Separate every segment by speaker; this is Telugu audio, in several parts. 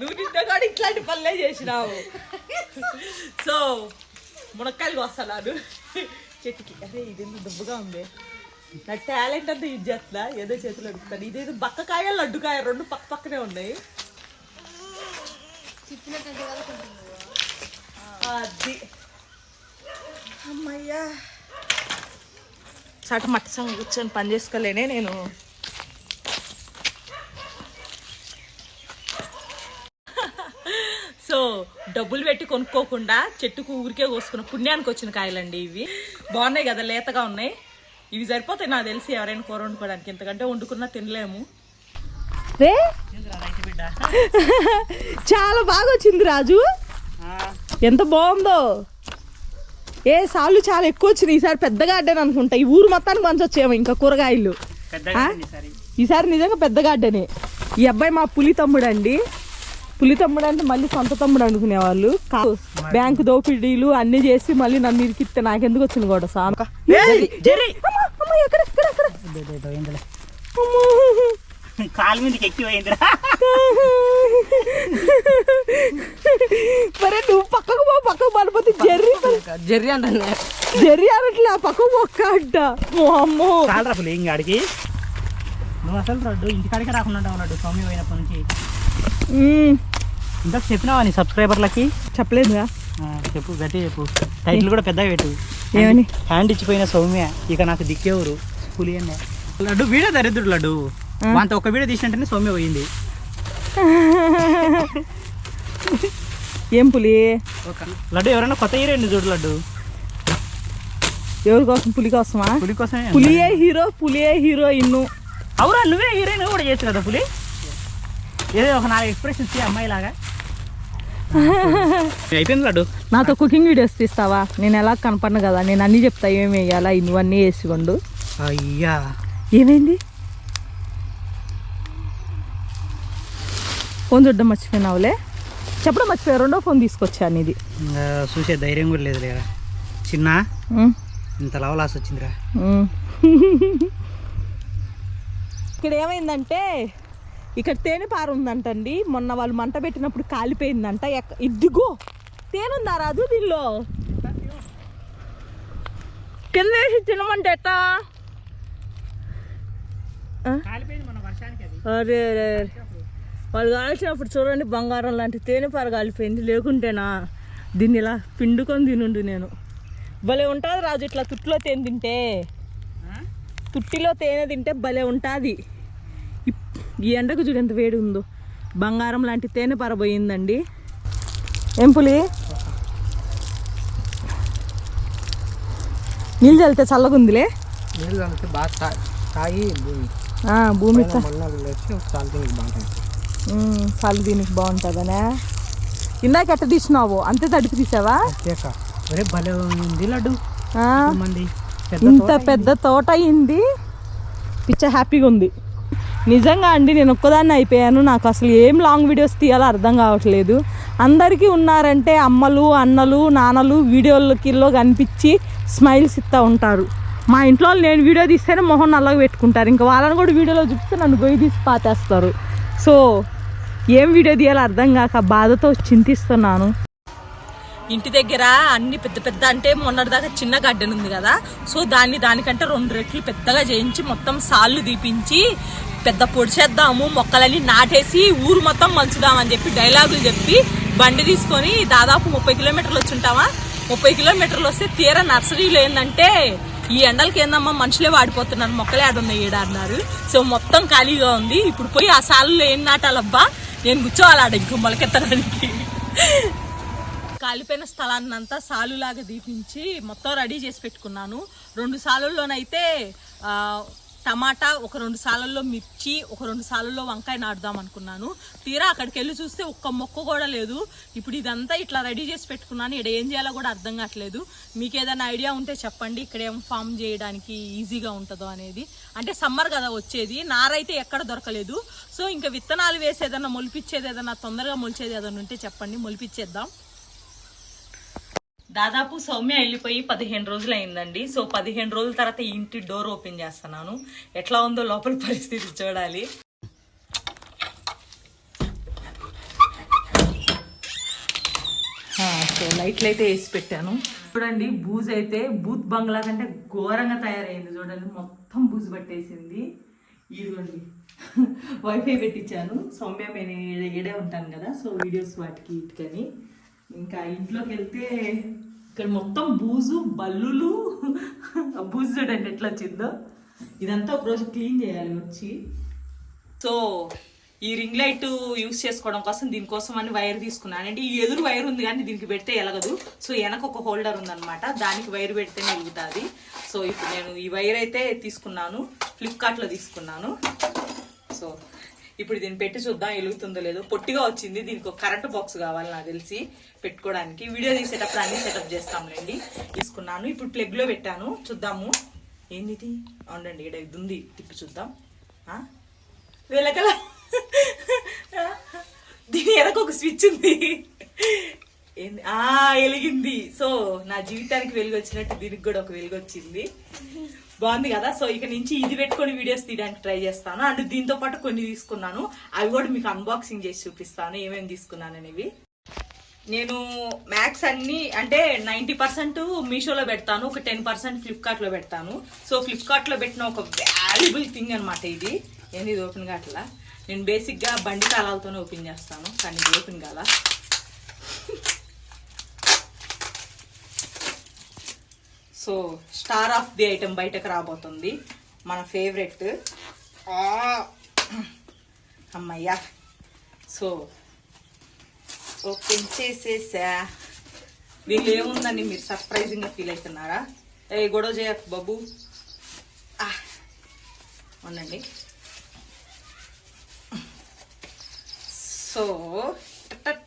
Speaker 1: నువ్వు నిన్న కూడా ఇట్లాంటి పనులే చేసినావు. సో మునక్కాయలు వస్తున్నాను చెట్టుకి అరే ఇదేంత దుబ్బుగా ఉంది. నా టాలెంట్ అంతా యూజ్ చేస్తున్నా. ఏదో చేతులు అడుగుతాను. ఇదేదో బక్కకాయ లడ్డుకాయ రెండు పక్క పక్కనే ఉన్నాయి. అది. అమ్మయ్యా. చాట మట్టి సంగ కూర్చొని పని చేసుకోలేనే నేను సో డబ్బులు పెట్టి కొనుక్కోకుండా చెట్టుకు ఊరికే కోసుకున్న పుణ్యానికి వచ్చిన కాయలండి ఇవి. బాగున్నాయి కదా లేతగా ఉన్నాయి. ఇవి సరిపోతాయి నాకు తెలిసి ఎవరైనా కూర వండుకోవడానికి. ఇంతకంటే వండుకున్నా తినలేము. చాలా బాగా వచ్చింది రాజు. ఎంత బాగుందో. ఏ సార్లు చాలా ఎక్కువ వచ్చినాయి. ఈసారి పెద్దగా అడ్డాను అనుకుంటా. ఈ ఊరు మొత్తానికి పంచొచ్చేమో ఇంకా కూరగాయలు? ఈసారి. నిజంగా పెద్ద గార్డెనే ఈ అబ్బాయి మా పులి తమ్ముడు అండి పులి తమ్ముడు అంటే మళ్ళీ సొంత తమ్ముడు అనుకునేవాళ్ళు. బ్యాంకు దోపిడీలు అన్ని చేసి మళ్ళీ నన్ను ఇరికిస్తే నాకెందుకు వచ్చింది కూడా.
Speaker 2: కాలు మీదకి
Speaker 1: మరే నువ్వు పక్కకు పో పక్కకు పడిపోతే జర్రీ
Speaker 3: జర్రి అంటే
Speaker 1: జర్రీ అనట్లే పక్కకు పక్క అంట. అమ్మో.
Speaker 2: కాలరా ఇంక ఆడికి. నువ్వు అసలు రడ్డు ఇంటికాడికి రాకుండా లడ్డు స్వామి పోయినప్పటి నుంచి. ఇంకా చెప్పినావా నీ సబ్స్క్రైబర్లకి?
Speaker 1: చెప్పలేదుగా
Speaker 2: ఆ, చెప్పు గట్టి చెప్పు. టైటిల్ కూడా పెద్దగా పెట్టు.
Speaker 1: ఏమని?
Speaker 2: హ్యాండ్ ఇచ్చిపోయిన సౌమ్య ఇక నాకు దిక్కేవరు. పులి అన్న. లడ్డు వీడియో దరిద్రుడు లడ్డు. అంత ఒక వీడియో తీసినట్టేనే సౌమ్య పోయింది.
Speaker 1: ఏం పులి?
Speaker 2: లడ్డు ఎవరైనా కొత్త హీరోయిన్ చూడు లడ్డు.
Speaker 1: ఎవరి కోసం? పులి కోసమా?
Speaker 2: పులి కోసమే
Speaker 1: పులియే హీరో పులియే హీరోయిన్
Speaker 2: అవురా నువ్వే హీరోయిన్ కూడా చేసు కదా పులి? ఏదో ఒక నాలుగు ఎక్స్ప్రెషన్ ఇచ్చి అమ్మాయి లాగా అయిపోయింది లడ్డు.
Speaker 1: నాతో కుకింగ్ వీడియోస్ తీస్తావా? నేను ఎలా కనపడను కదా? నేను అన్నీ చెప్తా ఏమి వేయాలా? ఇవన్నీ వేసుకోండు
Speaker 2: అయ్యా.
Speaker 1: ఏమైంది? ఫోన్ చూడడం మర్చిపోయినావులే? చెప్పడం మర్చిపోయా? రెండో ఫోన్ తీసుకొచ్చాను ఇది
Speaker 2: ఇంకా చూసే ధైర్యం కూడా లేదు లేరా చిన్న ఇంత లవలాస్ వచ్చిందిరా.
Speaker 1: ఇక్కడ ఏమైందంటే ఇక్కడ తేనె పార ఉందంటండి మొన్న వాళ్ళు మంట పెట్టినప్పుడు కాలిపోయిందంట. ఇదిగో తేనుందా రాజు దీనిలో? కింద వేసి తినమంటే ఎట్టా? అరే అరే. వాళ్ళు కాల్చినప్పుడు చూడండి బంగారం లాంటి తేనె పార కాలిపోయింది. లేకుంటేనా దీన్ని ఇలా పిండుకొని తినుండు నేను. భలే ఉంటుంది రాజు ఇట్లా తుట్టిలో తేనె తింటే. తుట్టిలో తేనె తింటే భలే ఉంటుంది. ఈ ఎండకు చూడు ఎంత వేడి ఉందో. బంగారం లాంటి తేనె పార పోయిందండి ఏం పులి? నీళ్ళు చల్లితే చల్లగుందిలే?
Speaker 3: నీళ్ళు బాగా తాగి భూమి. చాలా
Speaker 1: దీనికి బాగుంటుందనే. ఇందాక ఎట్ట తీసినావు? అంతే తడిపి తీసావా?
Speaker 2: లడ్డు.
Speaker 1: ఇంత పెద్ద తోట అయింది. పిచ్చ హ్యాపీగా ఉంది. నిజంగా అండి నేను ఒక్కదాన్ని అయిపోయాను. నాకు అసలు ఏం లాంగ్ వీడియోస్ తీయాలో అర్థం కావట్లేదు. అందరికీ ఉన్నారంటే అమ్మలు అన్నలు నాన్నలు వీడియోలకిలో కనిపించి స్మైల్స్ ఇస్తూ ఉంటారు. మా ఇంట్లో నేను వీడియో తీస్తేనే మొహం నల్లగా పెట్టుకుంటారు. ఇంకా వాళ్ళని కూడా వీడియోలో చూపిస్తే నన్ను గొయ్యి తీసి పాతేస్తారు. సో ఏం వీడియో తీయాలో అర్థం కాక బాధతో చింతిస్తున్నాను. ఇంటి దగ్గర అన్ని పెద్ద పెద్ద అంటే మొన్నటిదాకా చిన్న గార్డెన్ ఉంది కదా. సో దాన్ని దానికంటే రెండు రెట్లు పెద్దగా చేయించి మొత్తం సాళ్ళు దీపించి పెద్ద పొడి చేద్దాము మొక్కలన్నీ నాటేసి ఊరు మొత్తం మంచుదామని చెప్పి డైలాగులు చెప్పి బండి తీసుకొని దాదాపు ముప్పై కిలోమీటర్లు వచ్చుంటామా ముప్పై కిలోమీటర్లు వస్తే తీరా నర్సరీలో ఏంటంటే ఈ ఎండలకి ఏందమ్మా మనుషులే వాడిపోతున్నారు మొక్కలే ఆడున్నాయి ఈడ అన్నారు. సో మొత్తం ఖాళీగా ఉంది. ఇప్పుడు పోయి ఆ సాల్లో ఏం నాటాలబ్బా? నేను కూర్చోవాలి ఆడ ఇంకో మొలకెత్తడానికి. కాలిపోయిన స్థలాన్నంతా సాలులాగా దీపించి మొత్తం రెడీ చేసి పెట్టుకున్నాను. రెండు సాలుల్లోనైతే టమాటా ఒక రెండు సాలల్లో మిర్చి ఒక రెండు సాలల్లో వంకాయ నాటుదాం అనుకున్నాను. తీరా అక్కడికి వెళ్ళి చూస్తే ఒక్క మొక్క కూడా లేదు. ఇప్పుడు ఇదంతా ఇట్లా రెడీ చేసి పెట్టుకున్నాను. ఇక్కడ ఏం చేయాలో కూడా అర్థం కావట్లేదు. మీకు ఏదైనా ఐడియా ఉంటే చెప్పండి. ఇక్కడ ఏం ఫామ్ చేయడానికి ఈజీగా ఉంటుందో అనేది. అంటే సమ్మర్ కదా వచ్చేది. నారైతే ఎక్కడ దొరకలేదు. సో ఇంకా విత్తనాలు వేసి ఏదైనా మొలిపించేది ఏదైనా తొందరగా మొలిచేది ఏదైనా ఉంటే చెప్పండి. మొలిపించేద్దాం దాదాపు సౌమ్య వెళ్ళిపోయి పదిహేను రోజులు అయిందండి. సో పదిహేను రోజుల తర్వాత ఇంటి డోర్ ఓపెన్ చేస్తున్నాను. ఎట్లా ఉందో లోపల పరిస్థితి చూడాలి. సో లైట్లు అయితే వేసి పెట్టాను. చూడండి బూజ్ అయితే బూత్ బంగ్లా కంటే ఘోరంగా తయారైంది చూడండి. మొత్తం బూజు పట్టేసింది. ఇదిగోండి. వైఫై పెట్టించాను. సౌమ్య నేను ఈడ- ఈడే ఉంటాను కదా సో వీడియోస్ వాటికి ఇటుకని ఇంకా ఇంట్లోకి వెళ్తే ఇక్కడ మొత్తం బూజు బల్లులు ఆ బూజు చూడండి ఎట్లా వచ్చిందో. ఇదంతా ఒకరోజు క్లీన్ చేయాలి వచ్చి. సో ఈ రింగ్ లైట్ యూస్ చేసుకోవడం కోసం దీనికోసం అని వైర్ తీసుకున్నాను. అంటే ఈ ఎదురు వైర్ ఉంది కానీ దీనికి పెడితే ఎలగదు. సో వెనక ఒక హోల్డర్ ఉందనమాట దానికి వైర్ పెడితేనే వెలుగుతుంది. సో ఇప్పుడు నేను ఈ వైర్ అయితే తీసుకున్నాను. ఫ్లిప్కార్ట్లో తీసుకున్నాను. సో ఇప్పుడు దీన్ని పెట్టి చూద్దాం వెలుగుతుందో లేదో. పొట్టిగా వచ్చింది. దీనికి ఒక కరెంట్ బాక్స్ కావాలి నాకు తెలిసి పెట్టుకోవడానికి. వీడియో తీసేటప్పుడు అన్ని సెటప్ చేస్తాంలేండి. తీసుకున్నాను. ఇప్పుడు ప్లగ్లో పెట్టాను. చూద్దాము. ఏంది ఇది అవునండి ఇక్కడ ఇది ఉంది. తిప్పి చూద్దాం. ఆ? వెలకల దీని వెనక ఒక స్విచ్ ఉంది. ఏంది ఆ వెలిగింది. సో నా జీవితానికి వెలుగు వచ్చినట్టు దీనికి కూడా ఒక వెలుగు వచ్చింది బాగుంది కదా? సో ఇక నుంచి ఇది పెట్టుకొని వీడియోస్ తీయడానికి ట్రై చేస్తాను. అండ్ దీంతో పాటు కొన్ని తీసుకున్నాను. అవి కూడా మీకు అన్బాక్సింగ్ చేసి చూపిస్తాను. ఏమేమి తీసుకున్నాను అనేవి. నేను మ్యాక్స్ అన్ని అంటే నైంటీ పర్సెంట్ మీషోలో పెడతాను. ఒక టెన్ పర్సెంట్ ఫ్లిప్కార్ట్లో పెడతాను. సో ఫ్లిప్కార్ట్లో పెట్టిన ఒక వాల్యుబుల్ థింగ్ అనమాట ఇది. ఏంది ఇది ఓపెన్ అట్లా నేను బేసిక్గా బండి తాళాలతోనే ఓపెన్ చేస్తాను. కానీ ఇది ఓపెన్ కాల? So star of the item బయటకు రాబోతుంది మన ఫేవరెట్ అమ్మయ్యా సో ఓపెన్ చేసేసా దీనిలో ఏముందని మీరు సర్ప్రైజింగ్గా ఫీల్ అవుతున్నారా ఏ గొడవ చేయకు బాబు ఉండండి సో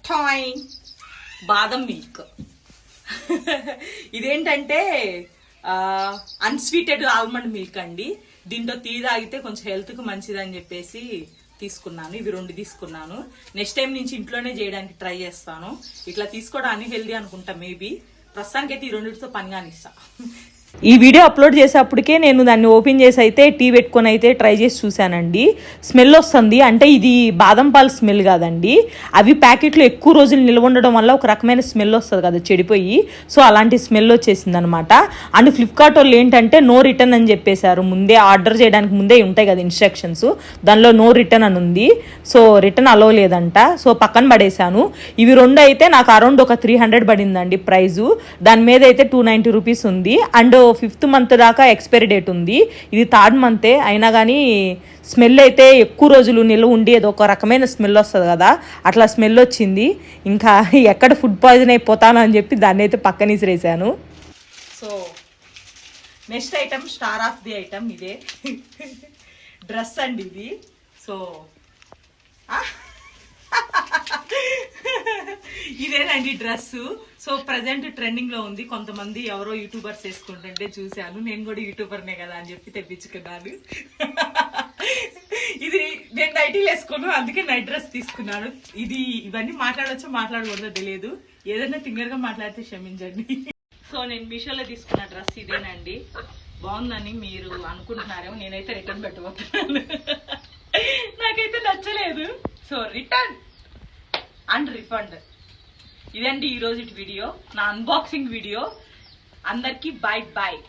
Speaker 1: టాయ్ బాదం మిల్క్ ఇదేంటంటే అన్స్వీటెడ్ ఆల్మండ్ మిల్క్ అండి. దీంట్లో టీ తాగితే కొంచెం హెల్త్కి మంచిదని చెప్పేసి తీసుకున్నాను. ఇవి రెండు తీసుకున్నాను. నెక్స్ట్ టైం నుంచి ఇంట్లోనే చేయడానికి ట్రై చేస్తాను. ఇట్లా తీసుకోవడం అన్ని హెల్దీ అనుకుంటా మేబీ ప్రస్తుతానికైతే ఈ రెండింటితో పని కానిస్తా ఈ వీడియో అప్లోడ్ చేసేప్పటికే నేను దాన్ని ఓపెన్ చేసి అయితే టీ పెట్టుకొని అయితే ట్రై చేసి చూశానండి. స్మెల్ వస్తుంది. అంటే ఇది బాదం పాలు స్మెల్ కాదండి. అవి ప్యాకెట్లో ఎక్కువ రోజులు నిల్వ ఉండడం వల్ల ఒక రకమైన స్మెల్ వస్తుంది కదా చెడిపోయి. సో అలాంటి స్మెల్ వచ్చేసింది అనమాట అండ్ ఫ్లిప్కార్ట్ వాళ్ళు ఏంటంటే నో రిటర్న్ అని చెప్పేశారు. ముందే ఆర్డర్ చేయడానికి ముందే ఉంటాయి కదా ఇన్స్ట్రక్షన్స్. దానిలో నో రిటర్న్ అని ఉంది. సో రిటర్న్ అలో లేదంట. సో పక్కన పడేశాను. ఇవి రెండు అయితే నాకు అరౌండ్ ఒక త్రీ హండ్రెడ్ పడిందండి ప్రైజు. దాని మీద అయితే టూ నైంటీ రూపీస్ ఉంది. అండ్ ఫిఫ్త్ మంత్ దాకా ఎక్స్పైరీ డేట్ ఉంది. ఇది థర్డ్ మంతే అయినా కానీ స్మెల్ అయితే ఎక్కువ రోజులు నిల్వ ఉండి ఏదో ఒక రకమైన స్మెల్ వస్తుంది కదా అట్లా స్మెల్ వచ్చింది. ఇంకా ఎక్కడ ఫుడ్ పాయిజన్ అయిపోతాను అని చెప్పి దాన్ని అయితే పక్కన so next item star of the item ఇదే. డ్రెస్ అండి ఇది. సో ఇదేనండి డ్రెస్ సో ప్రజెంట్ ట్రెండింగ్లో ఉంది. కొంతమంది ఎవరో యూట్యూబర్స్ వేసుకుంటుంటే చూశాను. నేను కూడా యూట్యూబర్నే కదా అని చెప్పి తెప్పించుకున్నాను. ఇది నేను నైటీలు వేసుకోను అందుకే నైట్ డ్రెస్ తీసుకున్నాను. ఇది ఇవన్నీ మాట్లాడొచ్చో మాట్లాడకూడదో తెలియదు. ఏదైనా తింగరగా మాట్లాడితే క్షమించండి. సో నేను మీషోలో తీసుకున్న డ్రెస్ ఇదేనండి. బాగుందని మీరు అనుకుంటున్నారేమో నేనైతే రిటర్న్ పెట్టబోతున్నాను. నాకైతే నచ్చలేదు. So return and refund. ఇదండి ఈరోజు వీడియో. నా అన్బాక్సింగ్ వీడియో. అందరికీ బాయ్ బాయ్